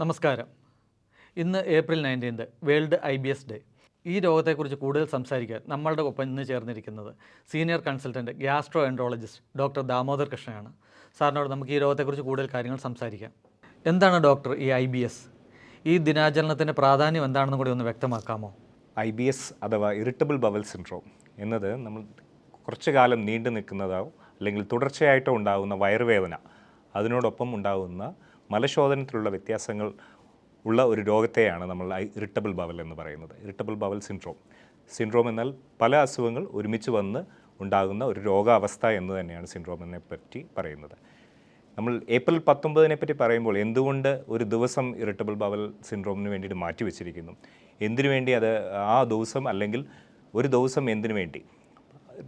നമസ്കാരം. ഇന്ന് April nineteenth world I B S day. ഈ രോഗത്തെക്കുറിച്ച് കൂടുതൽ സംസാരിക്കാൻ നമ്മളുടെ ഒപ്പം ഇന്ന് ചേർന്നിരിക്കുന്നത് senior consultant gastroenterologist doctor Damodar കൃഷ്ണയാണ് സാറിനോട് നമുക്ക് ഈ രോഗത്തെക്കുറിച്ച് കൂടുതൽ കാര്യങ്ങൾ സംസാരിക്കാം. എന്താണ് ഡോക്ടർ ഈ ഐ ബി എസ്? ഈ ദിനാചരണത്തിന്റെ പ്രാധാന്യം എന്താണെന്ന് കൂടി ഒന്ന് വ്യക്തമാക്കാമോ? ഐ ബി എസ് അഥവാ ഇറിറ്റബിൾ ബവൽ സിൻഡ്രോം എന്നത് നമ്മൾ കുറച്ചു കാലം നീണ്ടു നിൽക്കുന്നതോ അല്ലെങ്കിൽ തുടർച്ചയായിട്ടോ ഉണ്ടാകുന്ന വയറുവേദന അതിനോടൊപ്പം ഉണ്ടാകുന്ന മലശോധനത്തിലുള്ള വ്യത്യാസങ്ങൾ ഉള്ള ഒരു രോഗത്തെയാണ് നമ്മൾ ഇറിട്ടബിൾ ബവൽ എന്ന് പറയുന്നത്. Irritable bowel syndrome. സിൻഡ്രോം എന്നാൽ പല അസുഖങ്ങൾ ഒരുമിച്ച് വന്ന് ഉണ്ടാകുന്ന ഒരു രോഗാവസ്ഥ എന്ന് തന്നെയാണ് സിൻഡ്രോം എന്നെ പറ്റി പറയുന്നത്. നമ്മൾ ഏപ്രിൽ പത്തൊമ്പതിനെ പറ്റി പറയുമ്പോൾ എന്തുകൊണ്ട് ഒരു ദിവസം ഇറിട്ടബിൾ ബവൽ സിൻഡ്രോമിന് വേണ്ടിയിട്ട് മാറ്റി വെച്ചിരിക്കുന്നു? എന്തിനു വേണ്ടി അത് ആ ദിവസം അല്ലെങ്കിൽ ഒരു ദിവസം എന്തിനു വേണ്ടി?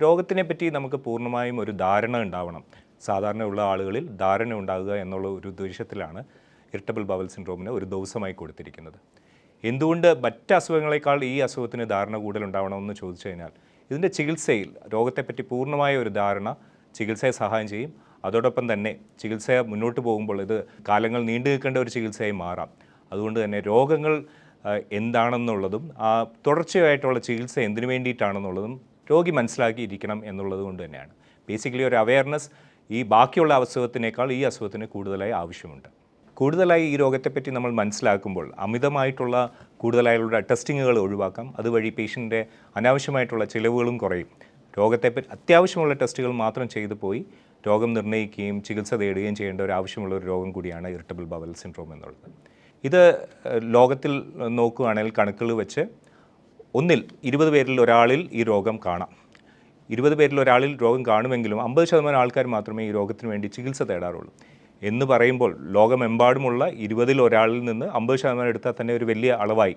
രോഗത്തിനെ പറ്റി നമുക്ക് പൂർണമായും ഒരു ധാരണ ഉണ്ടാവണം. സാധാരണയുള്ള ആളുകളിൽ ധാരണ ഉണ്ടാകുക എന്നുള്ള ഒരു ഉദ്ദേശത്തിലാണ് ഇറിറ്റബിൾ ബവൽ സിൻഡ്രോമിന് ഒരു ദിവസമായി കൊടുത്തിരിക്കുന്നത്. എന്തുകൊണ്ട് മറ്റ് അസുഖങ്ങളെക്കാൾ ഈ അസുഖത്തിന് ധാരണ കൂടുതൽ ഉണ്ടാവണമെന്ന് ചോദിച്ചു കഴിഞ്ഞാൽ ഇതിന്റെ ചികിത്സയിൽ രോഗത്തെപ്പറ്റി പൂർണമായ ഒരു ധാരണ ചികിത്സയെ സഹായം ചെയ്യും. അതോടൊപ്പം തന്നെ ചികിത്സ മുന്നോട്ട് പോകുമ്പോൾ ഇത് കാലങ്ങൾ നീണ്ടു നിൽക്കേണ്ട ഒരു ചികിത്സയായി മാറാം. അതുകൊണ്ട് തന്നെ രോഗങ്ങൾ എന്താണെന്നുള്ളതും ആ തുടർച്ചയായിട്ടുള്ള ചികിത്സ എന്തിനു വേണ്ടിയിട്ടാണെന്നുള്ളതും രോഗി മനസ്സിലാക്കിയിരിക്കണം എന്നുള്ളത് കൊണ്ട് തന്നെയാണ്. ബേസിക്കലി ഒരു അവയർനെസ് ഈ ബാക്കിയുള്ള അസുഖത്തിനേക്കാൾ ഈ അസുഖത്തിന് കൂടുതലായി ആവശ്യമുണ്ട്. കൂടുതലായി ഈ രോഗത്തെപ്പറ്റി നമ്മൾ മനസ്സിലാക്കുമ്പോൾ അമിതമായിട്ടുള്ള കൂടുതലായുള്ള ടെസ്റ്റിങ്ങുകൾ ഒഴിവാക്കാം. അതുവഴി പേഷ്യന്റെ അനാവശ്യമായിട്ടുള്ള ചിലവുകളും കുറയും. രോഗത്തെപ്പറ്റി അത്യാവശ്യമുള്ള ടെസ്റ്റുകൾ മാത്രം ചെയ്തു പോയി രോഗം നിർണയിക്കുകയും ചികിത്സ തേടുകയും ചെയ്യേണ്ട ഒരു ആവശ്യമുള്ള ഒരു രോഗം കൂടിയാണ് ഇറിറ്റബിൾ ബവൽ സിൻഡ്രോം എന്നുള്ളത്. ഇത് ലോകത്തിൽ നോക്കുകയാണെങ്കിൽ കണക്കുകൾ വെച്ച് ഒന്നിൽ ഇരുപത് പേരിൽ ഒരാളിൽ ഈ രോഗം കാണാം. ഇരുപത് പേരിൽ ഒരാളിൽ രോഗം കാണുമെങ്കിലും അമ്പത് ശതമാനം ആൾക്കാർ മാത്രമേ ഈ രോഗത്തിന് വേണ്ടി ചികിത്സ തേടാറുള്ളൂ. എന്ന് പറയുമ്പോൾ ലോകമെമ്പാടുമുള്ള ഇരുപതിൽ ഒരാളിൽ നിന്ന് അമ്പത് ശതമാനം എടുത്താൽ തന്നെ ഒരു വലിയ അളവായി.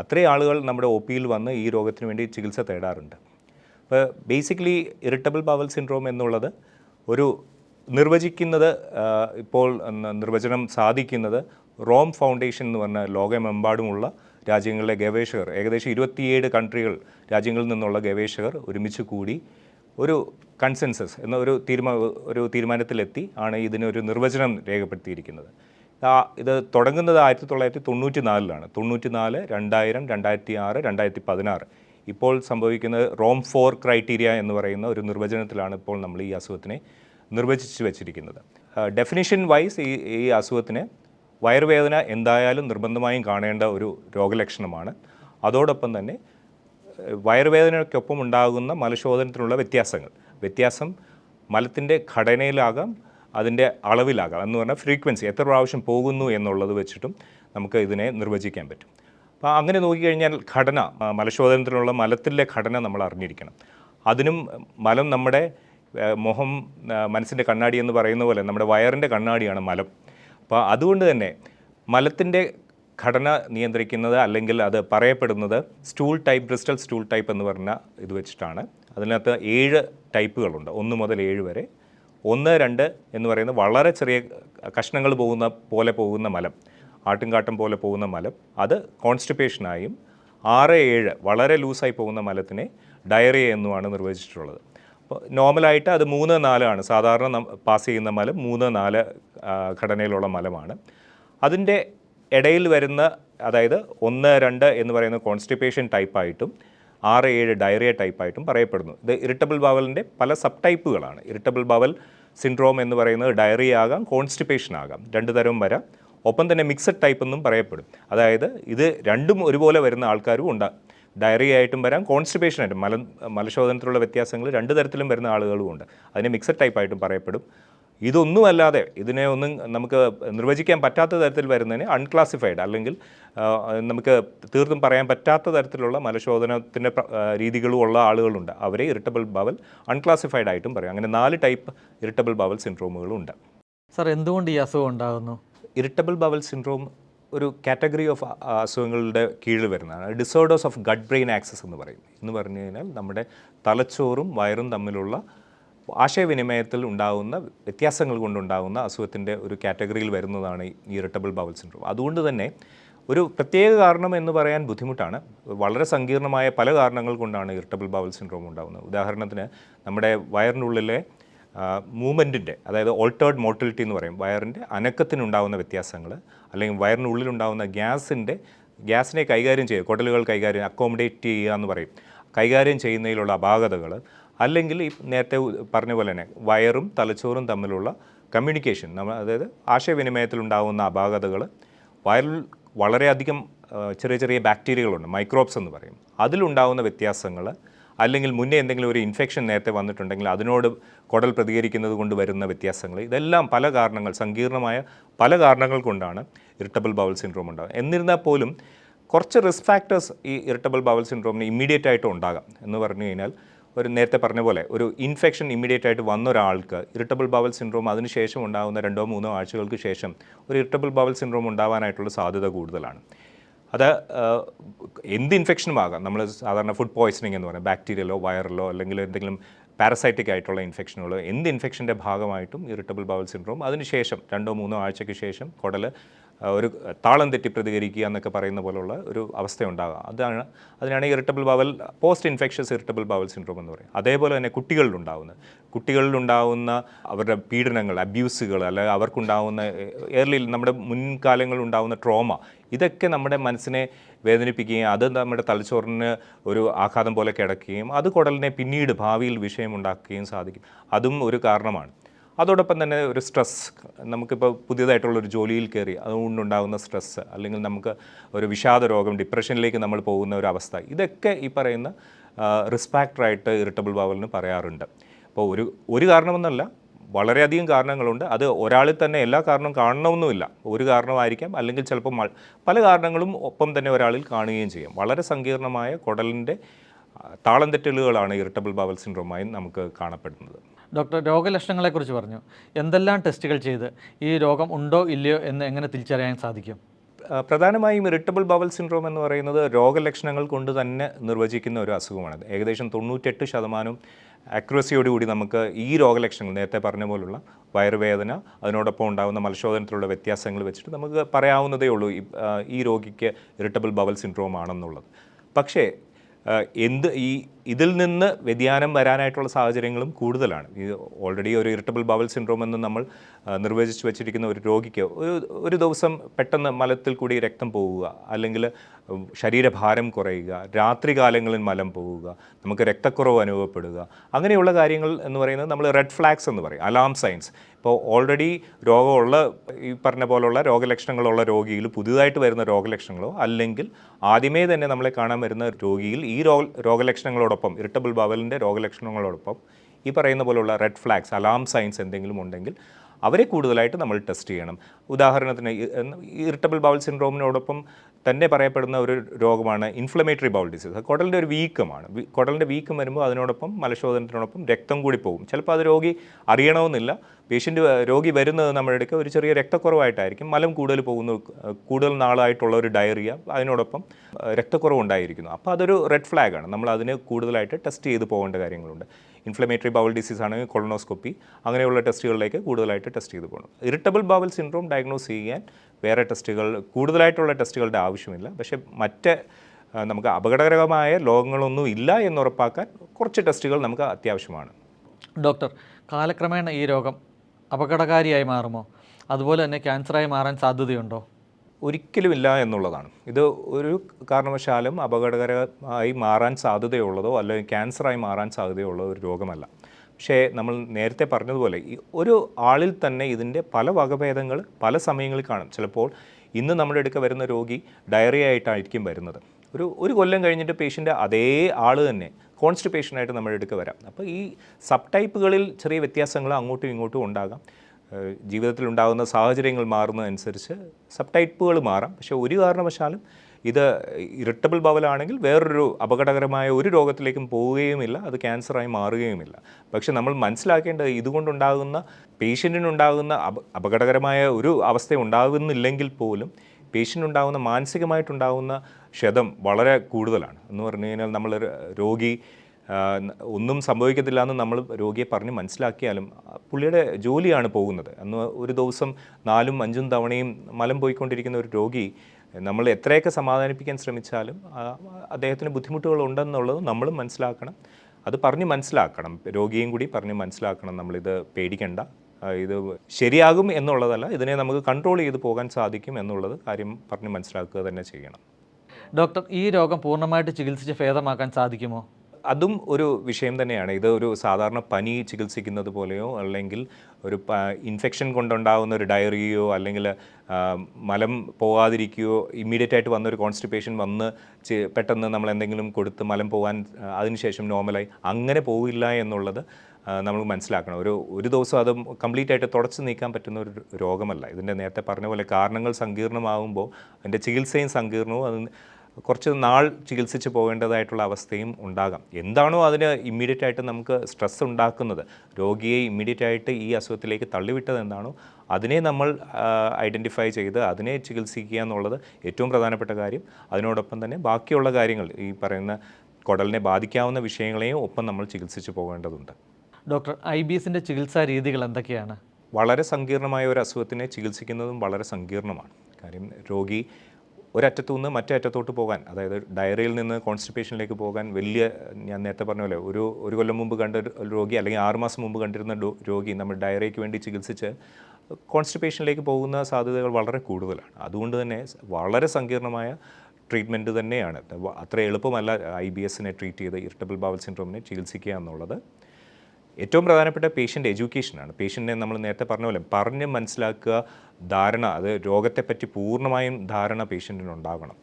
അത്രയും ആളുകൾ നമ്മുടെ ഒ പിയിൽ വന്ന് ഈ രോഗത്തിന് വേണ്ടി ചികിത്സ തേടാറുണ്ട്. അപ്പോൾ ബേസിക്കലി ഇറിറ്റബിൾ ബവൽ സിൻഡ്രോം എന്നുള്ളത് ഒരു നിർവചിക്കുന്നത് ഇപ്പോൾ നിർവചനം സാധിക്കുന്നത് റോം ഫൗണ്ടേഷൻ എന്ന് പറഞ്ഞ ലോകമെമ്പാടുമുള്ള രാജ്യങ്ങളിലെ ഗവേഷകർ ഏകദേശം ഇരുപത്തിയേഴ് കൺട്രികൾ രാജ്യങ്ങളിൽ നിന്നുള്ള ഗവേഷകർ ഒരുമിച്ച് കൂടി ഒരു കൺസെൻസസ് എന്ന ഒരു തീരുമാ ഒരു തീരുമാനത്തിലെത്തി ആണ് ഇതിനൊരു നിർവചനം രേഖപ്പെടുത്തിയിരിക്കുന്നത്. ഇത് തുടങ്ങുന്നത് ആയിരത്തി തൊള്ളായിരത്തി തൊണ്ണൂറ്റി നാലിലാണ് തൊണ്ണൂറ്റി നാല് രണ്ടായിരം രണ്ടായിരത്തി ആറ് രണ്ടായിരത്തി പതിനാറ് ഇപ്പോൾ സംഭവിക്കുന്നത് റോം ഫോർ ക്രൈറ്റീരിയ എന്ന് പറയുന്ന ഒരു നിർവചനത്തിലാണ് ഇപ്പോൾ നമ്മൾ ഈ അസുഖത്തിനെ നിർവചിച്ച് വെച്ചിരിക്കുന്നത്. ഡെഫിനിഷൻ വൈസ് ഈ ഈ അസുഖത്തിന് വയറുവേദന എന്തായാലും നിർബന്ധമായും കാണേണ്ട ഒരു രോഗലക്ഷണമാണ്. അതോടൊപ്പം തന്നെ വയറുവേദനയ്ക്കൊപ്പം ഉണ്ടാകുന്ന മലശോധനത്തിനുള്ള വ്യത്യാസങ്ങൾ. വ്യത്യാസം മലത്തിന്റെ ഘടനയിലാകാം അതിന്റെ അളവിലാകാം. എന്ന് പറഞ്ഞാൽ ഫ്രീക്വൻസി എത്ര പ്രാവശ്യം പോകുന്നു എന്നുള്ളത് വെച്ചിട്ടും നമുക്ക് ഇതിനെ നിർവചിക്കാൻ പറ്റും. അപ്പോൾ അങ്ങനെ നോക്കിക്കഴിഞ്ഞാൽ ഘടന മലശോധനത്തിനുള്ള മലത്തിലെ ഘടന നമ്മൾ അറിഞ്ഞിരിക്കണം. അതിനും മലം നമ്മുടെ മുഖം മനസ്സിന്റെ കണ്ണാടി എന്ന് പറയുന്ന പോലെ നമ്മുടെ വയറിന്റെ കണ്ണാടിയാണ് മലം. അപ്പോൾ അതുകൊണ്ട് തന്നെ മലത്തിന്റെ ഘടന നിയന്ത്രിക്കുന്നത് അല്ലെങ്കിൽ അത് പറയപ്പെടുന്നത് stool type Bristol stool type എന്ന് പറഞ്ഞ ഇത് വെച്ചിട്ടാണ്. അതിനകത്ത് ഏഴ് ടൈപ്പുകളുണ്ട്. ഒന്ന് മുതൽ ഏഴ് വരെ. ഒന്ന് രണ്ട് എന്ന് പറയുന്നത് വളരെ ചെറിയ കഷ്ണങ്ങൾ പോകുന്ന പോലെ പോകുന്ന മലം. ആട്ടുംകാട്ടം പോലെ പോകുന്ന മലം. അത് കോൺസ്റ്റിപ്പേഷനായും ആറ് ഏഴ് വളരെ ലൂസായി പോകുന്ന മലത്തിനെ ഡയറിയ എന്നുമാണ് നിർവചിച്ചിട്ടുള്ളത്. നോർമലായിട്ട് അത് മൂന്ന് നാലാണ്. സാധാരണ പാസ് ചെയ്യുന്ന മലം മൂന്ന് നാല് ഘടനയിലുള്ള മലമാണ്. അതിന്റെ ഇടയിൽ വരുന്ന അതായത് ഒന്ന് രണ്ട് എന്ന് പറയുന്ന കോൺസ്റ്റിപ്പേഷൻ ടൈപ്പായിട്ടും ആറ് ഏഴ് ഡയറിയ ടൈപ്പായിട്ടും പറയപ്പെടുന്നു. ഇത് ഇറിറ്റബിൾ ബവലിന്റെ പല സബ് ടൈപ്പുകളാണ് ഇറിറ്റബിൾ ബവൽ സിൻഡ്രോം എന്ന് പറയുന്നത് ഡയറിയ ആകാം കോൺസ്റ്റിപ്പേഷൻ ആകാം. രണ്ട് തരം വരാം. ഒപ്പം തന്നെ മിക്സഡ് ടൈപ്പ് എന്നും പറയപ്പെടും. അതായത് ഇത് രണ്ടും ഒരുപോലെ വരുന്ന ആൾക്കാരും ഉണ്ട് ഡയറി ആയിട്ടും വരാം കോൺസ്റ്റിപ്പേഷൻ ആയിട്ടും മല മലശോധനത്തിലുള്ള വ്യത്യാസങ്ങൾ രണ്ട് തരത്തിലും വരുന്ന ആളുകളും ഉണ്ട് അതിനെ മിക്സഡ് ടൈപ്പ് ആയിട്ടും പറയപ്പെടും. ഇതൊന്നുമല്ലാതെ ഇതിനെ ഒന്നും നമുക്ക് നിർവചിക്കാൻ പറ്റാത്ത തരത്തിൽ വരുന്നതിന് അൺക്ലാസിഫൈഡ് അല്ലെങ്കിൽ നമുക്ക് തീർത്തും പറയാൻ പറ്റാത്ത തരത്തിലുള്ള മലശോധനത്തിന്റെ രീതികളും ഉള്ള ആളുകളുണ്ട്. അവരെ ഇറിറ്റബിൾ ബവൽ അൺക്ലാസിഫൈഡ് ആയിട്ടും പറയും. അങ്ങനെ നാല് ടൈപ്പ് ഇറിറ്റബിൾ ബവൽ സിൻഡ്രോമുകളും ഉണ്ട് സാർ എന്തുകൊണ്ട് ഈ അസുഖം ഉണ്ടാകുന്നു? ഇറിറ്റബിൾ ബവൽ സിൻഡ്രോം ഒരു കാറ്റഗറി ഓഫ് അസുഖങ്ങളുടെ കീഴിൽ വരുന്നതാണ്. Disorders of gut brain axis എന്ന് പറയും. എന്ന് പറഞ്ഞു കഴിഞ്ഞാൽ നമ്മുടെ തലച്ചോറും വയറും തമ്മിലുള്ള ആശയവിനിമയത്തിൽ ഉണ്ടാകുന്ന വ്യത്യാസങ്ങൾ കൊണ്ടുണ്ടാകുന്ന അസുഖത്തിന്റെ ഒരു കാറ്റഗറിയിൽ വരുന്നതാണ് ഈ ഇറിറ്റബിൾ ബവൽ സിൻഡ്രോം അതുകൊണ്ട് തന്നെ ഒരു പ്രത്യേക കാരണം എന്ന് പറയാൻ ബുദ്ധിമുട്ടാണ്. വളരെ സങ്കീർണമായ പല കാരണങ്ങൾ കൊണ്ടാണ് ഇറിറ്റബിൾ ബവൽ സിൻഡ്രോം ഉണ്ടാകുന്നത് ഉദാഹരണത്തിന് നമ്മുടെ വയറിനുള്ളിലെ മൂവ്മെന്റിന്റെ അതായത് ഓൾട്ടേർഡ് മോട്ടിലിറ്റി എന്ന് പറയും വയറിന്റെ അനക്കത്തിനുണ്ടാകുന്ന വ്യത്യാസങ്ങൾ അല്ലെങ്കിൽ വയറിനുള്ളിലുണ്ടാകുന്ന ഗ്യാസിന്റെ ഗ്യാസിനെ കൈകാര്യം ചെയ്യുക കൊടലുകൾ കൈകാര്യം അക്കോമഡേറ്റ് ചെയ്യുക എന്ന് പറയും. കൈകാര്യം ചെയ്യുന്നതിലുള്ള അപാകതകൾ അല്ലെങ്കിൽ ഈ നേരത്തെ പറഞ്ഞ പോലെ തന്നെ വയറും തലച്ചോറും തമ്മിലുള്ള കമ്മ്യൂണിക്കേഷൻ നമ്മൾ അതായത് ആശയവിനിമയത്തിലുണ്ടാകുന്ന അപാകതകൾ വയറിൽ വളരെയധികം ചെറിയ ചെറിയ ബാക്ടീരിയകളുണ്ട് മൈക്രോബ്സ് എന്ന് പറയും. അതിലുണ്ടാകുന്ന വ്യത്യാസങ്ങൾ അല്ലെങ്കിൽ മുന്നേ എന്തെങ്കിലും ഒരു ഇൻഫെക്ഷൻ നേരത്തെ വന്നിട്ടുണ്ടെങ്കിൽ അതിനോട് കുടൽ പ്രതികരിക്കുന്നത് കൊണ്ട് വരുന്ന വ്യത്യാസങ്ങൾ. ഇതെല്ലാം പല കാരണങ്ങൾ സങ്കീർണമായ പല കാരണങ്ങൾ കൊണ്ടാണ് ഇറിറ്റബിൾ ബൗൾ സിൻഡ്രോം ഉണ്ടാകുന്നത് എന്നിരുന്നാൽ പോലും കുറച്ച് റിസ്ക് ഫാക്ടേഴ്സ് ഈ ഇറിറ്റബിൾ ബൗൾ സിൻഡ്രോമിന് ഇമ്മീഡിയറ്റ് ആയിട്ട് ഉണ്ടാകാം എന്ന് പറഞ്ഞു കഴിഞ്ഞാൽ ഒരു നേരത്തെ പറഞ്ഞ പോലെ ഒരു ഇൻഫെക്ഷൻ ഇമ്മീഡിയറ്റ് ആയിട്ട് വന്ന ഒരാൾക്ക് ഇറിറ്റബിൾ ബവൽ സിൻഡ്രോം അതിനുശേഷം ഉണ്ടാകുന്ന രണ്ടോ മൂന്നോ ആഴ്ചകൾക്ക് ശേഷം ഒരു ഇറിറ്റബിൾ ബവൽ സിൻഡ്രോം ഉണ്ടാവാനായിട്ടുള്ള സാധ്യത കൂടുതലാണ്. അത് എന്ത് ഇൻഫെക്ഷനും ആകാം നമ്മൾ സാധാരണ ഫുഡ് പോയ്സണിങ് എന്ന് പറയുന്നത് ബാക്ടീരിയലോ വൈറലോ അല്ലെങ്കിൽ എന്തെങ്കിലും പാരസൈറ്റിക് ആയിട്ടുള്ള ഇൻഫെക്ഷനുകളോ എന്ത് ഇൻഫെക്ഷന്റെ ഭാഗമായിട്ടും ഇറിറ്റബിൾ ബവൽ സിൻഡ്രോം അതിനുശേഷം രണ്ടോ മൂന്നോ ആഴ്ചയ്ക്ക് ശേഷം കുടൽ ഒരു താളം തെറ്റി പ്രതികരിക്കുക എന്നൊക്കെ പറയുന്ന പോലുള്ള ഒരു അവസ്ഥയുണ്ടാകാം. അതാണ് അതിനാണ് irritable bowel post infectious irritable bowel syndrome എന്ന് പറയും. അതേപോലെ തന്നെ കുട്ടികളിലുണ്ടാകുന്നത് കുട്ടികളിലുണ്ടാകുന്ന അവരുടെ പീഡനങ്ങൾ അബ്യൂസുകൾ അല്ലെങ്കിൽ അവർക്കുണ്ടാകുന്ന ഏർലി നമ്മുടെ മുൻകാലങ്ങളിൽ ഉണ്ടാകുന്ന ട്രോമ ഇതൊക്കെ നമ്മുടെ മനസ്സിനെ വേദനിപ്പിക്കുകയും അത് നമ്മുടെ തലച്ചോറിന് ഒരു ആഘാതം പോലെ കിടക്കുകയും അത് കുടലിനെ പിന്നീട് ഭാവിയിൽ വിഷയമുണ്ടാക്കുകയും സാധിക്കും. അതും ഒരു കാരണമാണ്. അതോടൊപ്പം തന്നെ ഒരു സ്ട്രെസ് നമുക്കിപ്പോൾ പുതിയതായിട്ടുള്ള ഒരു ജോലിയിൽ കയറി അതുകൊണ്ടുണ്ടാകുന്ന സ്ട്രെസ്സ് അല്ലെങ്കിൽ നമുക്ക് ഒരു വിഷാദ രോഗം ഡിപ്രഷനിലേക്ക് നമ്മൾ പോകുന്ന ഒരു അവസ്ഥ ഇതൊക്കെ ഈ പറയുന്ന ഫാക്ടറായിട്ട് ഇറിറ്റബിൾ ബവലിന് പറയാറുണ്ട്. അപ്പോൾ ഒരു ഒരു കാരണമെന്നല്ല വളരെയധികം കാരണങ്ങളുണ്ട്. അത് ഒരാളിൽ തന്നെ എല്ലാ കാരണവും കാണണമെന്നുമില്ല. ഒരു കാരണമായിരിക്കാം. അല്ലെങ്കിൽ ചിലപ്പോൾ പല കാരണങ്ങളും ഒപ്പം തന്നെ ഒരാളിൽ കാണുകയും ചെയ്യും. വളരെ സങ്കീർണമായ കുടലിന്റെ താളം തെറ്റലുകളാണ് ഇറിറ്റബിൾ ബവൽ സിൻഡ്രോമായി നമുക്ക് കാണപ്പെടുന്നത്. ഡോക്ടർ രോഗലക്ഷണങ്ങളെക്കുറിച്ച് പറഞ്ഞു. എന്തെല്ലാം ടെസ്റ്റുകൾ ചെയ്ത് ഈ രോഗം ഉണ്ടോ ഇല്ലയോ എന്ന് എങ്ങനെ തിരിച്ചറിയാൻ സാധിക്കും? പ്രധാനമായും ഇറിറ്റബിൾ ബവൽ സിൻഡ്രോം എന്ന് പറയുന്നത് രോഗലക്ഷണങ്ങൾ കൊണ്ട് തന്നെ നിർവചിക്കുന്ന ഒരു അസുഖമാണ് ഏകദേശം തൊണ്ണൂറ്റെട്ട് ശതമാനം അക്യുറസിയോടുകൂടി നമുക്ക് ഈ രോഗലക്ഷണങ്ങൾ നേരത്തെ പറഞ്ഞ പോലുള്ള വയറുവേദന അതിനോടൊപ്പം ഉണ്ടാകുന്ന മലശോധനത്തിലുള്ള വ്യത്യാസങ്ങൾ വെച്ചിട്ട് നമുക്ക് പറയാവുന്നതേ ഉള്ളൂ ഈ, രോഗിക്ക് ഇറിറ്റബിൾ ബവൽ സിൻഡ്രോം ആണെന്നുള്ളത്. പക്ഷേ എന്ത് ഈ ഇതിൽ നിന്ന് വ്യതിയാനം വരാനായിട്ടുള്ള സാഹചര്യങ്ങളും കൂടുതലാണ്. ഈ ഓൾറെഡി ഒരു ഇറിറ്റബിൾ ബവൽ സിൻഡ്രോം എന്ന് നമ്മൾ നിർവചിച്ച് വെച്ചിരിക്കുന്ന ഒരു രോഗിക്ക് ഒരു ഒരു ദിവസം പെട്ടെന്ന് മലത്തിൽ കൂടി രക്തം പോവുക അല്ലെങ്കിൽ ശരീരഭാരം കുറയുക രാത്രികാലങ്ങളിൽ മലം പോവുക നമുക്ക് രക്തക്കുറവ് അനുഭവപ്പെടുക അങ്ങനെയുള്ള കാര്യങ്ങൾ എന്ന് പറയുന്നത് നമ്മൾ റെഡ് ഫ്ലാഗ്സ് എന്ന് പറയും അലാം സൈൻസ് ഇപ്പോൾ ഓൾറെഡി രോഗമുള്ള ഈ പറഞ്ഞ പോലുള്ള രോഗലക്ഷണങ്ങളുള്ള രോഗിയിൽ പുതിയതായിട്ട് വരുന്ന രോഗലക്ഷണങ്ങളോ അല്ലെങ്കിൽ ആദ്യമേ തന്നെ നമ്മളെ കാണാൻ വരുന്ന രോഗിയിൽ ഈ രോഗ രോഗലക്ഷണങ്ങളോടൊപ്പം ഇറിറ്റബിൾ ബവലിന്റെ രോഗലക്ഷണങ്ങളോടൊപ്പം ഈ പറയുന്ന പോലുള്ള റെഡ് ഫ്ലാഗ്സ് അലാം സൈൻസ് എന്തെങ്കിലും ഉണ്ടെങ്കിൽ അവരെ കൂടുതലായിട്ട് നമ്മൾ ടെസ്റ്റ് ചെയ്യണം. ഉദാഹരണത്തിന് ഇറിറ്റബിൾ ബൗൾ സിൻഡ്രോമിനോടൊപ്പം തന്നെ പറയപ്പെടുന്ന ഒരു രോഗമാണ് ഇൻഫ്ലമേറ്ററി ബൗൾ ഡിസീസ് കുടലിന്റെ ഒരു വീക്കമാണ്. കുടലിന്റെ വീക്കം വരുമ്പോൾ അതിനോടൊപ്പം മലശോധനത്തിനോടൊപ്പം രക്തം കൂടി പോകും. ചിലപ്പോൾ അത് രോഗി അറിയണമെന്നില്ല. പേഷ്യന്റ് രോഗി വരുന്നത് നമ്മുടെ അടുക്ക ഒരു ചെറിയ രക്തക്കുറവായിട്ടായിരിക്കും. മലം കൂടുതൽ പോകുന്ന കൂടുതൽ നാളായിട്ടുള്ള ഒരു ഡയറിയ അതിനോടൊപ്പം രക്തക്കുറവുണ്ടായിരിക്കുന്നു അപ്പോൾ അതൊരു റെഡ് ഫ്ലാഗാണ് നമ്മൾ അതിന് കൂടുതലായിട്ട് ടെസ്റ്റ് ചെയ്ത് പോകേണ്ട കാര്യങ്ങളുണ്ട്. ഇൻഫ്ലമേറ്ററി ബൗൾ ഡിസീസ് ആണെങ്കിൽ കൊളനോസ്കോപ്പി അങ്ങനെയുള്ള ടെസ്റ്റുകളിലേക്ക് കൂടുതലായിട്ട് ടെസ്റ്റ് ചെയ്ത് പോകണം. ഇറിറ്റബിൾ ബൗൾ സിൻഡ്രോം ഡയഗ്നോസ് ചെയ്യാൻ വേറെ ടെസ്റ്റുകൾ കൂടുതലായിട്ടുള്ള ടെസ്റ്റുകളുടെ ആവശ്യമില്ല. പക്ഷേ മറ്റ് നമുക്ക് അപകടകരമായ രോഗങ്ങളൊന്നും ഇല്ല എന്നുറപ്പാക്കാൻ കുറച്ച് ടെസ്റ്റുകൾ നമുക്ക് അത്യാവശ്യമാണ്. ഡോക്ടർ കാലക്രമേണ ഈ രോഗം അപകടകാരിയായി മാറുമോ? അതുപോലെ തന്നെ ക്യാൻസറായി മാറാൻ സാധ്യതയുണ്ടോ? ഒരിക്കലുമില്ല എന്നുള്ളതാണ്. ഇത് ഒരു കാരണവശാലും അപകടകരമായി മാറാൻ സാധ്യതയുള്ളതോ അല്ലെങ്കിൽ ക്യാൻസറായി മാറാൻ സാധ്യതയുള്ളതോ ഒരു രോഗമല്ല. പക്ഷേ നമ്മൾ നേരത്തെ പറഞ്ഞതുപോലെ ഒരു ആളിൽ തന്നെ ഇതിന്റെ പല വകഭേദങ്ങൾ പല സമയങ്ങളിൽ കാണും. ചിലപ്പോൾ ഇന്ന് നമ്മുടെ അടുക്ക വരുന്ന രോഗി ഡയറിയ ആയിട്ടായിരിക്കും വരുന്നത്. ഒരു ഒരു കൊല്ലം കഴിഞ്ഞിട്ട് പേഷ്യന്റ് അതേ ആൾ തന്നെ കോൺസ്റ്റിപ്പേഷൻ ആയിട്ട് നമ്മുടെ അടുക്ക വരാം. അപ്പോൾ ഈ സബ് ടൈപ്പുകളിൽ ചെറിയ വ്യത്യാസങ്ങൾ അങ്ങോട്ടും ഇങ്ങോട്ടും ഉണ്ടാകാം. ഉണ്ടാകുന്ന സാഹചര്യങ്ങൾ മാറുന്നതനുസരിച്ച് സബ് ടൈപ്പുകൾ മാറാം. പക്ഷേ ഒരു കാരണവശാലും ഇത് ഇറിറ്റബിൾ ബവലാണെങ്കിൽ വേറൊരു അപകടകരമായ ഒരു രോഗത്തിലേക്കും പോവുകയുമില്ല അത് ക്യാൻസറായി മാറുകയുമില്ല. പക്ഷെ നമ്മൾ മനസ്സിലാക്കേണ്ടത് ഇതുകൊണ്ടുണ്ടാകുന്ന പേഷ്യന്റിനുണ്ടാകുന്ന അപ അപകടകരമായ ഒരു അവസ്ഥ ഉണ്ടാകുന്നില്ലെങ്കിൽ പോലും പേഷ്യന്റ് മാനസികമായിട്ടുണ്ടാകുന്ന ക്ഷതം വളരെ കൂടുതലാണ്. എന്ന് പറഞ്ഞു കഴിഞ്ഞാൽ നമ്മൾ രോഗി ഒന്നും സംഭവിക്കത്തില്ല എന്ന് നമ്മൾ രോഗിയെ പറഞ്ഞ് മനസ്സിലാക്കിയാലും പുള്ളിയുടെ ജോലിയാണ് പോകുന്നത്. അന്ന് ഒരു ദിവസം നാലും അഞ്ചും തവണയും മലം പോയിക്കൊണ്ടിരിക്കുന്ന ഒരു രോഗി നമ്മൾ എത്രയൊക്കെ സമാധാനിപ്പിക്കാൻ ശ്രമിച്ചാലും അദ്ദേഹത്തിന് ബുദ്ധിമുട്ടുകൾ ഉണ്ടെന്നുള്ളത് നമ്മളും മനസ്സിലാക്കണം. അത് പറഞ്ഞ് മനസ്സിലാക്കണം. രോഗിയും കൂടി പറഞ്ഞ് മനസ്സിലാക്കണം. നമ്മളിത് പേടിക്കണ്ട. ഇത് ശരിയാകും എന്നുള്ളതല്ല ഇതിനെ നമുക്ക് കൺട്രോൾ ചെയ്ത് പോകാൻ സാധിക്കും എന്നുള്ളത് കാര്യം പറഞ്ഞ് മനസ്സിലാക്കുക തന്നെ ചെയ്യണം. ഡോക്ടർ ഈ രോഗം പൂർണമായിട്ട് ചികിത്സിച്ച് ഭേദമാക്കാൻ സാധിക്കുമോ? അതും ഒരു വിഷയം തന്നെയാണ്. ഇത് ഒരു സാധാരണ പനി ചികിത്സിക്കുന്നത് പോലെയോ അല്ലെങ്കിൽ ഒരു ഇൻഫെക്ഷൻ കൊണ്ടുണ്ടാകുന്ന ഒരു ഡയറിയോ അല്ലെങ്കിൽ മലം പോകാതിരിക്കുകയോ ഇമ്മീഡിയറ്റ് ആയിട്ട് വന്നൊരു കോൺസ്റ്റിപ്പേഷൻ വന്ന് പെട്ടെന്ന് നമ്മൾ എന്തെങ്കിലും കൊടുത്ത് മലം പോകാൻ അതിനുശേഷം നോർമലായി അങ്ങനെ പോവില്ല എന്നുള്ളത് നമ്മൾ മനസ്സിലാക്കണം. ഒരു ഒരു ദിവസം അത് കംപ്ലീറ്റ് ആയിട്ട് തുടച്ചു നീക്കാൻ പറ്റുന്ന ഒരു രോഗമല്ല. ഇതിന്റെ നേരത്തെ പറഞ്ഞ പോലെ കാരണങ്ങൾ സങ്കീർണമാകുമ്പോൾ അതിന്റെ ചികിത്സയും സങ്കീർണവും അത് കുറച്ച് നാൾ ചികിത്സിച്ച് പോകേണ്ടതായിട്ടുള്ള അവസ്ഥയും ഉണ്ടാകാം. എന്താണോ അതിന് ഇമ്മീഡിയറ്റ് ആയിട്ട് നമുക്ക് സ്ട്രെസ് ഉണ്ടാക്കുന്നത്? രോഗിയെ ഇമ്മീഡിയറ്റ് ആയിട്ട് ഈ അസുഖത്തിലേക്ക് തള്ളിവിട്ടത് എന്താണോ അതിനെ നമ്മൾ ഐഡന്റിഫൈ ചെയ്ത് അതിനെ ചികിത്സിക്കുക എന്നുള്ളത് ഏറ്റവും പ്രധാനപ്പെട്ട കാര്യം. അതിനോടൊപ്പം തന്നെ ബാക്കിയുള്ള കാര്യങ്ങൾ ഈ പറയുന്ന കുടലിനെ ബാധിക്കാവുന്ന വിഷയങ്ങളെയും ഒപ്പം നമ്മൾ ചികിത്സിച്ച് പോകേണ്ടതുണ്ട്. ഡോക്ടർ ഐ ബി എസിന്റെ ചികിത്സാ രീതികൾ എന്തൊക്കെയാണ്? വളരെ സങ്കീർണമായ ഒരു അസുഖത്തിനെ ചികിത്സിക്കുന്നതും വളരെ സങ്കീർണമാണ്. കാര്യം രോഗി ഒരറ്റത്തു നിന്ന് മറ്റേ അറ്റത്തോട്ട് പോകാൻ അതായത് ഡയറിയിൽ നിന്ന് കോൺസ്റ്റിപ്പേഷനിലേക്ക് പോകാൻ വലിയ ഞാൻ നേരത്തെ പറഞ്ഞ പോലെ ഒരു ഒരു കൊല്ലം മുമ്പ് കണ്ട രോഗി അല്ലെങ്കിൽ ആറുമാസം മുമ്പ് കണ്ടിരുന്ന രോഗി നമ്മൾ ഡയറിക്ക് വേണ്ടി ചികിത്സിച്ച് കോൺസ്റ്റിപ്പേഷനിലേക്ക് പോകുന്ന സാധ്യതകൾ വളരെ കൂടുതലാണ്. അതുകൊണ്ട് തന്നെ വളരെ സങ്കീർണമായ ട്രീറ്റ്മെന്റ് തന്നെയാണ്. അത്ര എളുപ്പമല്ല ഐ ബി എസിനെ ട്രീറ്റ് ചെയ്ത് ഇറിറ്റബിൾ ബവൽ സിൻഡ്രോമിനെ ചികിത്സിക്കുക എന്നുള്ളത്. ഏറ്റവും പ്രധാനപ്പെട്ട പേഷ്യന്റ് എഡ്യൂക്കേഷനാണ് പേഷ്യന്റിനെ നമ്മൾ നേരത്തെ പറഞ്ഞ പോലെ പറഞ്ഞ് മനസ്സിലാക്കുക ധാരണ അത് രോഗത്തെപ്പറ്റി പൂർണമായും ധാരണ പേഷ്യന്റിന് ഉണ്ടാകണം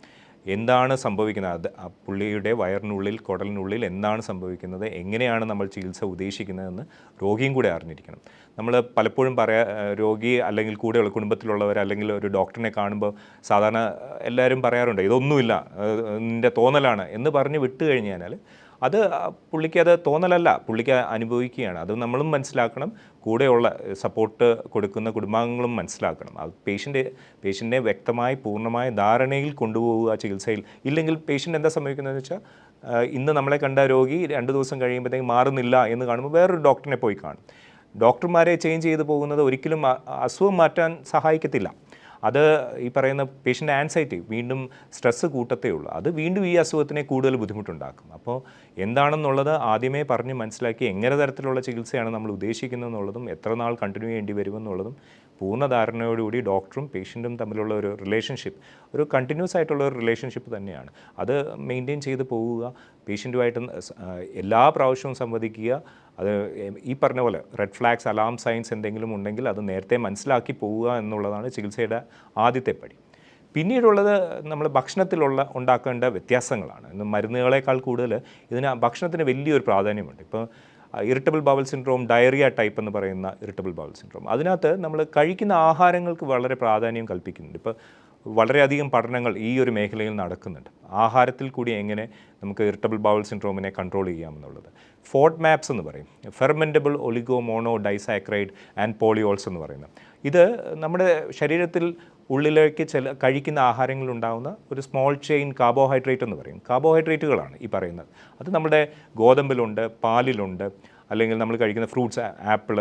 എന്താണ് സംഭവിക്കുന്നത്? അത് പുള്ളിയുടെ വയറിനുള്ളിൽ കുടലിനുള്ളിൽ എന്താണ് സംഭവിക്കുന്നത്? എങ്ങനെയാണ് നമ്മൾ ചികിത്സ ഉദ്ദേശിക്കുന്നതെന്ന് രോഗിയും കൂടെ അറിഞ്ഞിരിക്കണം. നമ്മൾ പലപ്പോഴും പറയാ രോഗി അല്ലെങ്കിൽ കൂടെയുള്ള കുടുംബത്തിലുള്ളവർ അല്ലെങ്കിൽ ഒരു ഡോക്ടറിനെ കാണുമ്പോൾ സാധാരണ എല്ലാവരും പറയാറുണ്ട് ഇതൊന്നുമില്ല നിന്റെ തോന്നലാണ് എന്ന് പറഞ്ഞ് വിട്ട് കഴിഞ്ഞ് കഴിഞ്ഞാൽ അത് പുള്ളിക്ക് അത് തോന്നലല്ല. പുള്ളിക്ക് അനുഭവിക്കുകയാണ്. അത് നമ്മളും മനസ്സിലാക്കണം. കൂടെയുള്ള സപ്പോർട്ട് കൊടുക്കുന്ന കുടുംബാംഗങ്ങളും മനസ്സിലാക്കണം. അത് പേഷ്യന്റ് പേഷ്യന്റിനെ വ്യക്തമായി പൂർണമായ ധാരണയിൽ കൊണ്ടുപോവുക ചികിത്സയിൽ. ഇല്ലെങ്കിൽ പേഷ്യന്റ് എന്താ സംഭവിക്കുന്നതെന്ന് വെച്ചാൽ ഇന്ന് നമ്മളെ കണ്ട രോഗി രണ്ട് ദിവസം കഴിയുമ്പോഴത്തേക്ക് മാറുന്നില്ല എന്ന് കാണുമ്പോൾ വേറൊരു ഡോക്ടറിനെ പോയി കാണും. ഡോക്ടർമാരെ ചേഞ്ച് ചെയ്ത് പോകുന്നത് ഒരിക്കലും അസുഖം മാറ്റാൻ സഹായിക്കത്തില്ല. അത് ഈ പറയുന്ന പേഷ്യന്റ് ആൻസൈറ്റി വീണ്ടും സ്ട്രെസ്സ് കൂട്ടത്തേ ഉള്ളൂ. അത് വീണ്ടും ഈ അസുഖത്തിനെ കൂടുതൽ ബുദ്ധിമുട്ടുണ്ടാക്കും. അപ്പോൾ എന്താണെന്നുള്ളത് ആദ്യമേ പറഞ്ഞ് മനസ്സിലാക്കി എങ്ങനെ തരത്തിലുള്ള ചികിത്സയാണ് നമ്മൾ ഉദ്ദേശിക്കുന്നത് എന്നുള്ളതും എത്ര നാൾ കണ്ടിന്യൂ ചെയ്യേണ്ടി വരുമെന്നുള്ളതും പൂർണ ധാരണയോടുകൂടി ഡോക്ടറും പേഷ്യന്റും തമ്മിലുള്ള ഒരു റിലേഷൻഷിപ്പ് ഒരു കണ്ടിന്യൂസ് ആയിട്ടുള്ള ഒരു റിലേഷൻഷിപ്പ് തന്നെയാണ്. അത് മെയിന്റെയിൻ ചെയ്ത് പോവുക പേഷ്യന്റുമായിട്ട് എല്ലാ പ്രാവശ്യവും സംവദിക്കുക അത് ഈ പറഞ്ഞ പോലെ റെഡ് ഫ്ലാഗ്സ് അലാം സൈൻസ് എന്തെങ്കിലും ഉണ്ടെങ്കിൽ അത് നേരത്തെ മനസ്സിലാക്കി പോവുക എന്നുള്ളതാണ് ചികിത്സയുടെ ആദ്യത്തെ പടി. പിന്നീടുള്ളത് നമ്മൾ ഭക്ഷണത്തിലുള്ള ഉണ്ടാക്കേണ്ട വ്യത്യാസങ്ങളാണ്. ഇന്ന് മരുന്നുകളേക്കാൾ കൂടുതൽ ഇതിന് ഭക്ഷണത്തിന് വലിയൊരു പ്രാധാന്യമുണ്ട്. ഇപ്പോൾ irritable bowel syndrome diarrhoea type എന്ന് പറയുന്ന ഇറിറ്റബിൾ ബവൽ സിൻഡ്രോം അതിനകത്ത് നമ്മൾ കഴിക്കുന്ന ആഹാരങ്ങൾക്ക് വളരെ പ്രാധാന്യം കൽപ്പിക്കുന്നുണ്ട്. ഇപ്പോൾ വളരെയധികം പഠനങ്ങൾ ഈ ഒരു മേഖലയിൽ നടക്കുന്നുണ്ട്. ആഹാരത്തിൽ കൂടി എങ്ങനെ നമുക്ക് ഇറിറ്റബിൾ ബവൽ സിൻഡ്രോമിനെ കൺട്രോൾ ചെയ്യാമെന്നുള്ളത്. ഫോർട്ട് മാപ്സ് എന്ന് പറയും. Fermentable oligo mono disaccharide and polyols എന്ന് പറയുന്നത്. ഇത് നമ്മുടെ ശരീരത്തിൽ ഉള്ളിലേക്ക് ചില കഴിക്കുന്ന ആഹാരങ്ങളിൽ ഉണ്ടാകുന്ന ഒരു സ്മോൾ ചെയിൻ കാർബോഹൈഡ്രേറ്റ് എന്ന് പറയും. കാർബോഹൈഡ്രേറ്റുകളാണ് ഈ പറയുന്നത്. അത് നമ്മുടെ ഗോതമ്പിലുണ്ട് പാലിലുണ്ട് അല്ലെങ്കിൽ നമ്മൾ കഴിക്കുന്ന ഫ്രൂട്ട്സ് ആപ്പിൾ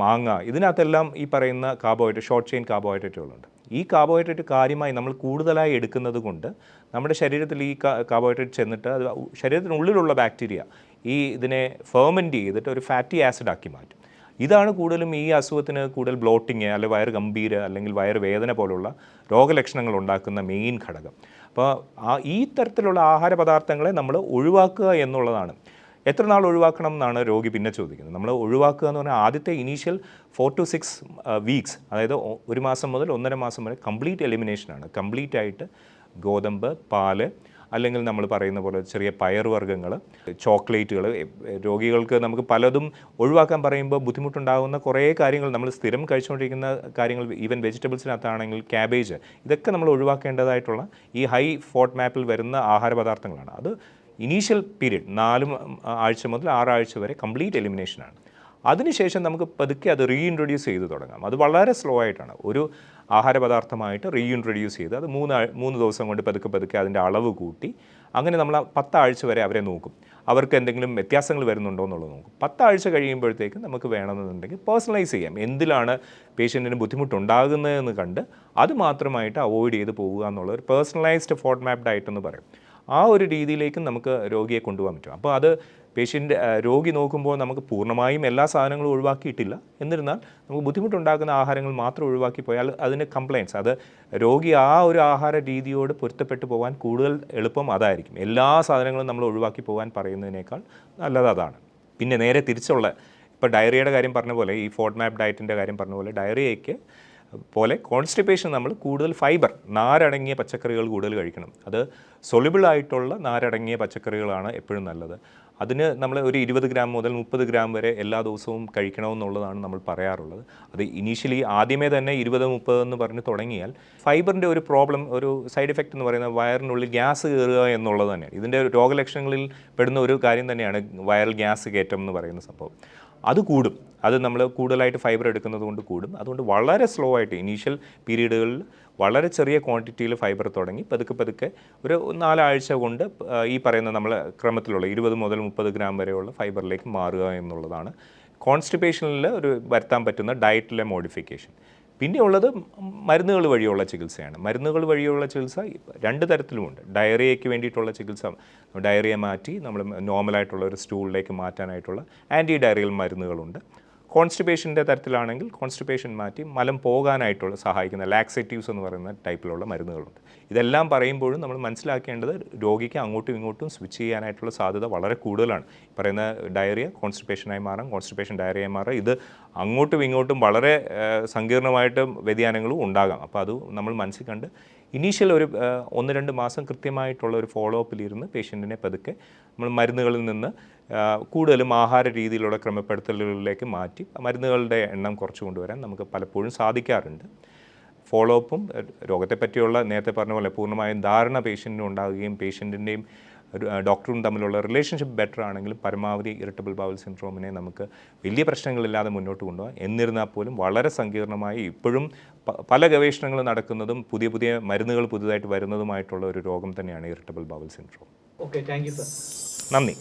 മാങ്ങ ഇതിനകത്തെല്ലാം ഈ പറയുന്ന കാർബോഹൈഡ്രേറ്റ് ഷോർട്ട് ചെയിൻ കാർബോഹൈഡ്രേറ്റുകളുണ്ട്. ഈ കാർബോഹൈഡ്രേറ്റ് കാര്യമായി നമ്മൾ കൂടുതലായി എടുക്കുന്നത് കൊണ്ട് നമ്മുടെ ശരീരത്തിൽ ഈ കാർബോഹൈഡ്രേറ്റ് ചെന്നിട്ട് അത് ശരീരത്തിനുള്ളിലുള്ള ബാക്ടീരിയ ഈ ഇതിനെ ഫെർമെന്റ് ചെയ്തിട്ട് ഒരു ഫാറ്റി ആസിഡ് ആക്കി മാറ്റും. ഇതാണ് കൂടുതലും ഈ അസുഖത്തിന് കൂടുതൽ ബ്ലോട്ടിങ് അല്ലെങ്കിൽ വയറ് ഗംഭീര അല്ലെങ്കിൽ വയറ് വേദന പോലുള്ള രോഗലക്ഷണങ്ങൾ ഉണ്ടാക്കുന്ന മെയിൻ ഘടകം. അപ്പോൾ ആ ഈ തരത്തിലുള്ള ആഹാര പദാർത്ഥങ്ങളെ നമ്മൾ ഒഴിവാക്കുക എന്നുള്ളതാണ്. എത്ര നാൾ ഒഴിവാക്കണം എന്നാണ് രോഗി പിന്നെ ചോദിക്കുന്നത്. നമ്മൾ ഒഴിവാക്കുക എന്ന് പറഞ്ഞാൽ ആദ്യത്തെ initial four to six weeks അതായത് ഒരു മാസം മുതൽ ഒന്നര മാസം വരെ കംപ്ലീറ്റ് എലിമിനേഷനാണ് കംപ്ലീറ്റ് ആയിട്ട് ഗോതമ്പ് പാൽ അല്ലെങ്കിൽ നമ്മൾ പറയുന്ന പോലെ ചെറിയ പയറുവർഗങ്ങൾ ചോക്ലേറ്റുകൾ രോഗികൾക്ക് നമുക്ക് പലതും ഒഴിവാക്കാൻ പറയുമ്പോൾ ബുദ്ധിമുട്ടുണ്ടാകുന്ന കുറേ കാര്യങ്ങൾ നമ്മൾ സ്ഥിരം കഴിച്ചുകൊണ്ടിരിക്കുന്ന കാര്യങ്ങൾ ഈവൻ വെജിറ്റബിൾസിനകത്താണെങ്കിൽ ക്യാബേജ് ഇതൊക്കെ നമ്മൾ ഒഴിവാക്കേണ്ടതായിട്ടുള്ള ഈ ഹൈ ഫോട്ട് മാപ്പിൽ വരുന്ന ആഹാര പദാർത്ഥങ്ങളാണ് അത് ഇനീഷ്യൽ പീരീഡ് നാല് ആഴ്ച മുതൽ ആറാഴ്ച വരെ കംപ്ലീറ്റ് എലിമിനേഷനാണ്. അതിനുശേഷം നമുക്ക് പതുക്കെ അത് റീഇൻട്രൊഡ്യൂസ് ചെയ്ത് തുടങ്ങാം. അത് വളരെ സ്ലോ ആയിട്ടാണ്. ഒരു ആഹാരപദാർത്ഥമായിട്ട് റീഇൻട്രൊഡ്യൂസ് ചെയ്ത് അത് മൂന്ന് മൂന്ന് ദിവസം കൊണ്ട് പതുക്കെ പതുക്കെ അതിന്റെ അളവ് കൂട്ടി അങ്ങനെ നമ്മൾ പത്താഴ്ച വരെ അവരെ നോക്കും. അവർക്ക് എന്തെങ്കിലും വ്യത്യാസങ്ങൾ വരുന്നുണ്ടോ എന്നുള്ളത് നോക്കും. പത്താഴ്ച കഴിയുമ്പോഴത്തേക്ക് നമുക്ക് വേണമെന്നുണ്ടെങ്കിൽ പേഴ്സണലൈസ് ചെയ്യാം. എന്തിലാണ് പേഷ്യന്റിന് ബുദ്ധിമുട്ടുണ്ടാകുന്നതെന്ന് കണ്ട് അത് മാത്രമായിട്ട് അവോയ്ഡ് ചെയ്ത് പോവുക എന്നുള്ള ഒരു പേഴ്സണലൈസ്ഡ് ഫോർട്ട് മാപ്പ് എന്ന് പറയും. ആ ഒരു രീതിയിലേക്കും നമുക്ക് രോഗിയെ കൊണ്ടുപോകാൻ പറ്റും. അപ്പോൾ അത് പേഷ്യന്റ് രോഗി നോക്കുമ്പോൾ നമുക്ക് പൂർണമായും എല്ലാ സാധനങ്ങളും ഒഴിവാക്കിയിട്ടില്ല. എന്നിരുന്നാൽ നമുക്ക് ബുദ്ധിമുട്ടുണ്ടാക്കുന്ന ആഹാരങ്ങൾ മാത്രം ഒഴിവാക്കി പോയാൽ അതിന് കംപ്ലയിൻസ് അത് രോഗി ആ ഒരു ആഹാര രീതിയോട് പൊരുത്തപ്പെട്ടു പോകാൻ കൂടുതൽ എളുപ്പം അതായിരിക്കും. എല്ലാ സാധനങ്ങളും നമ്മൾ ഒഴിവാക്കി പോകാൻ പറയുന്നതിനേക്കാൾ നല്ലത് അതാണ്. പിന്നെ നേരെ തിരിച്ചുള്ള ഇപ്പോൾ ഡയറിയുടെ കാര്യം പറഞ്ഞ പോലെ ഈ ഫോഡ് മാപ്പ് ഡയറ്റിന്റെ കാര്യം പറഞ്ഞ പോലെ ഡയറിയയ്ക്ക് പോലെ കോൺസ്റ്റിപ്പേഷൻ നമ്മൾ കൂടുതൽ ഫൈബർ നാരടങ്ങിയ പച്ചക്കറികൾ കൂടുതൽ കഴിക്കണം. അത് സൊലിബിൾ ആയിട്ടുള്ള നാരടങ്ങിയ പച്ചക്കറികളാണ് എപ്പോഴും നല്ലത്. അതിന് നമ്മൾ ഒരു ഇരുപത് ഗ്രാം മുതൽ മുപ്പത് ഗ്രാം വരെ എല്ലാ ദിവസവും കഴിക്കണമെന്നുള്ളതാണ് നമ്മൾ പറയാറുള്ളത്. അത് ഇനീഷ്യലി ആദ്യമേ തന്നെ ഇരുപത് മുപ്പത് എന്ന് പറഞ്ഞ് തുടങ്ങിയാൽ ഫൈബറിന്റെ ഒരു പ്രോബ്ലം ഒരു സൈഡ് എഫക്റ്റ് എന്ന് പറയുന്നത് വയറിനുള്ളിൽ ഗ്യാസ് കയറുക എന്നുള്ളത് തന്നെയാണ്. ഇതിന്റെ രോഗലക്ഷണങ്ങളിൽ പെടുന്ന ഒരു കാര്യം തന്നെയാണ് വൈറൽ ഗ്യാസ് കയറ്റം എന്ന് പറയുന്ന സംഭവം. അത് കൂടും. അത് നമ്മൾ കൂടുതലായിട്ട് ഫൈബർ എടുക്കുന്നത് കൊണ്ട് കൂടും. അതുകൊണ്ട് വളരെ സ്ലോ ആയിട്ട് ഇനീഷ്യൽ പീരീഡുകളിൽ വളരെ ചെറിയ ക്വാണ്ടിറ്റിയിൽ ഫൈബർ തുടങ്ങി പതുക്കെ പതുക്കെ ഒരു നാലാഴ്ച കൊണ്ട് ഈ പറയുന്ന നമ്മൾ ക്രമത്തിലുള്ള ഇരുപത് മുതൽ മുപ്പത് ഗ്രാം വരെയുള്ള ഫൈബറിലേക്ക് മാറുക എന്നുള്ളതാണ്. കോൺസ്റ്റിപ്പേഷനിൽ ഒരു വരുത്താൻ പറ്റുന്ന ഡയറ്റിലെ മോഡിഫിക്കേഷൻ പിന്നെ ഉള്ളത് മരുന്നുകൾ വഴിയുള്ള ചികിത്സയാണ്. മരുന്നുകൾ വഴിയുള്ള ചികിത്സ രണ്ട് തരത്തിലുമുണ്ട്. ഡയറിയയ്ക്ക് വേണ്ടിയിട്ടുള്ള ചികിത്സ ഡയറിയ മാറ്റി നമ്മൾ നോർമലായിട്ടുള്ള ഒരു സ്റ്റൂളിലേക്ക് മാറ്റാനായിട്ടുള്ള ആന്റി ഡയറിയൽ മരുന്നുകളുണ്ട്. കോൺസ്റ്റിപ്പേഷന്റെ തരത്തിലാണെങ്കിൽ കോൺസ്റ്റിപ്പേഷൻ മാറ്റി മലം പോകാനായിട്ടുള്ള സഹായിക്കുന്ന ലാക്സേറ്റീവ്സ് എന്ന് പറയുന്ന ടൈപ്പിലുള്ള മരുന്നുകളുണ്ട്. ഇതെല്ലാം പറയുമ്പോഴും നമ്മൾ മനസ്സിലാക്കേണ്ടത് രോഗിക്ക് അങ്ങോട്ടും ഇങ്ങോട്ടും സ്വിച്ച് ചെയ്യാനായിട്ടുള്ള സാധ്യത വളരെ കൂടുതലാണ്. പറയുന്ന ഡയറിയ കോൺസ്റ്റിപ്പേഷനായി മാറാം കോൺസ്റ്റിപ്പേഷൻ ഡയറിയായി മാറാം. ഇത് അങ്ങോട്ടും ഇങ്ങോട്ടും വളരെ സങ്കീർണമായിട്ടും വ്യതിയാനങ്ങളും ഉണ്ടാകാം. അപ്പോൾ അത് നമ്മൾ മനസ്സിൽ കണ്ട് ഇനീഷ്യൽ ഒരു ഒന്ന് രണ്ട് മാസം കൃത്യമായിട്ടുള്ള ഒരു ഫോളോ അപ്പിലിരുന്ന് പേഷ്യന്റിനെ പതുക്കെ നമ്മൾ മരുന്നുകളിൽ നിന്ന് കൂടുതലും ആഹാര രീതിയിലുള്ള ക്രമപ്പെടുത്തലുകളിലേക്ക് മാറ്റി മരുന്നുകളുടെ എണ്ണം കുറച്ച് കൊണ്ടുവരാൻ നമുക്ക് പലപ്പോഴും സാധിക്കാറുണ്ട്. ഫോളോ അപ്പും രോഗത്തെ പറ്റിയുള്ള നേരത്തെ പറഞ്ഞ പോലെ പൂർണമായും ധാരണ പേഷ്യന്റിന് ഉണ്ടാകുകയും പേഷ്യന്റിന്റെയും ഡോക്ടറും തമ്മിലുള്ള റിലേഷൻഷിപ്പ് ബെറ്റർ ആണെങ്കിലും പരമാവധി ഇറിറ്റബിൾ ബൗൾ സിൻഡ്രോമിനെ നമുക്ക് വലിയ പ്രശ്നങ്ങളില്ലാതെ മുന്നോട്ട് കൊണ്ടുപോകാം. എന്നിരുന്നാൽ പോലും വളരെ സങ്കീർണമായി ഇപ്പോഴും പല ഗവേഷണങ്ങളും നടക്കുന്നതും പുതിയ പുതിയ മരുന്നുകൾ പുതുതായിട്ട് വരുന്നതുമായിട്ടുള്ള ഒരു രോഗം തന്നെയാണ് irritable bowel syndrome okay thank you sir നന്ദി.